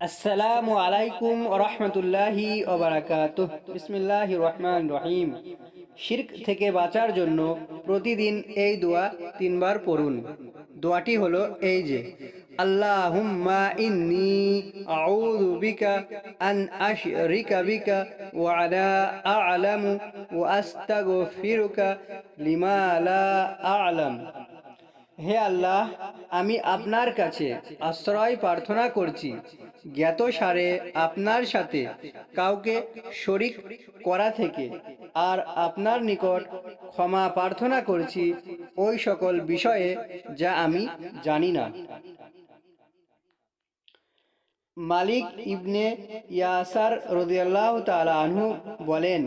আসসালামু আলাইকুম রহমতুল্লাহি ওবারাকাত বিসমিল্লাহ রহমান রহিম। শির্ক থেকে বাঁচার জন্য প্রতিদিন এই দোয়া তিনবার পড়ুন। দোয়াটি হলো এই যে, আল্লাহুম্মা ইন্নি আউযু বিকা আন আশরিকা বিকা ওয়া আলা আ'লামু ওয়া আস্তাগফিরুকা লিমা লা আ'লাম। হে আল্লাহ, আমি আপনার কাছে আশ্রয় প্রার্থনা করছি। জ্ঞাত সারে আপনার সাথে কাউকে শরিক করা থেকে। আর আপনার নিকট ক্ষমা প্রার্থনা করছি ওই সকল বিষয়ে যা আমি জানি না। মালিক ইবনে ইয়াসার রদিয়াল্লাহ তালা আনহু বলেন,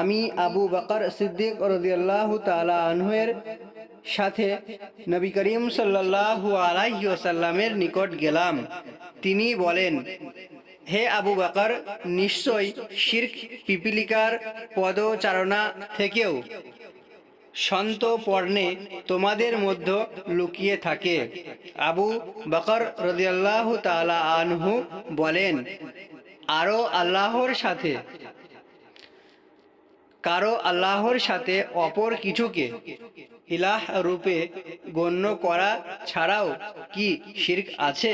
আমি আবু বকর সিদ্দিক রদিয়াল্লাহ তালা আনহুয়ের সাথে নবী করিম সাল্লাল্লাহু আলাইহি ওয়াসাল্লামের নিকট গেলাম। তিনি বলেন, হে আবু বকর, নিশ্চয় শির্ক, পিপিলিকার পদচারণা থেকেও সন্ত পর্ণে তোমাদের মধ্যে লুকিয়ে থাকে। আবু বকর রদিয়াল্লাহ তালা আনহু বলেন আরও আল্লাহর সাথে, কারও আল্লাহর সাথে অপর কিছুকে ইলাহ রূপে গণ্য করা ছাড়াও কি শির্ক আছে?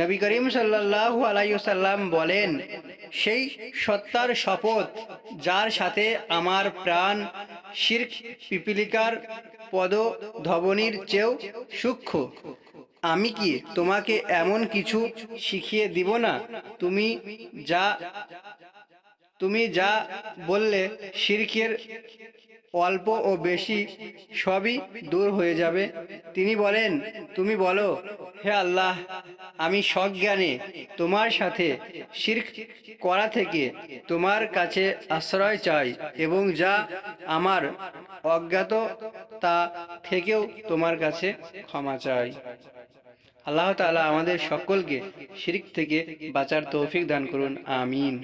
নবী করিম সাল্লাল্লাহু আলাইসাল্লাম বলেন, সেই সত্তার শপথ যার সাথে আমার প্রাণ শির্ক পিপিলিকার পদ ধবনির চেয়েও সূক্ষ্ম। আমি কি তোমাকে এমন কিছু শিখিয়ে দিব না? তুমি যা তুমি যা বললে শিরকের অল্প ও বেশি সবই দূর হয়ে যাবে। তিনি বলেন, তুমি বলো, হে আল্লাহ, আমি সজ্ঞানে তোমার সাথে শির্ক করা থেকে তোমার কাছে আশ্রয় চাই এবং যা আমার অজ্ঞাত তা থেকেও তোমার কাছে ক্ষমা চাই। আল্লাহ তাআলা আমাদের সকলকে শিরিক থেকে বাঁচার তৌফিক দান করুন, আমিন।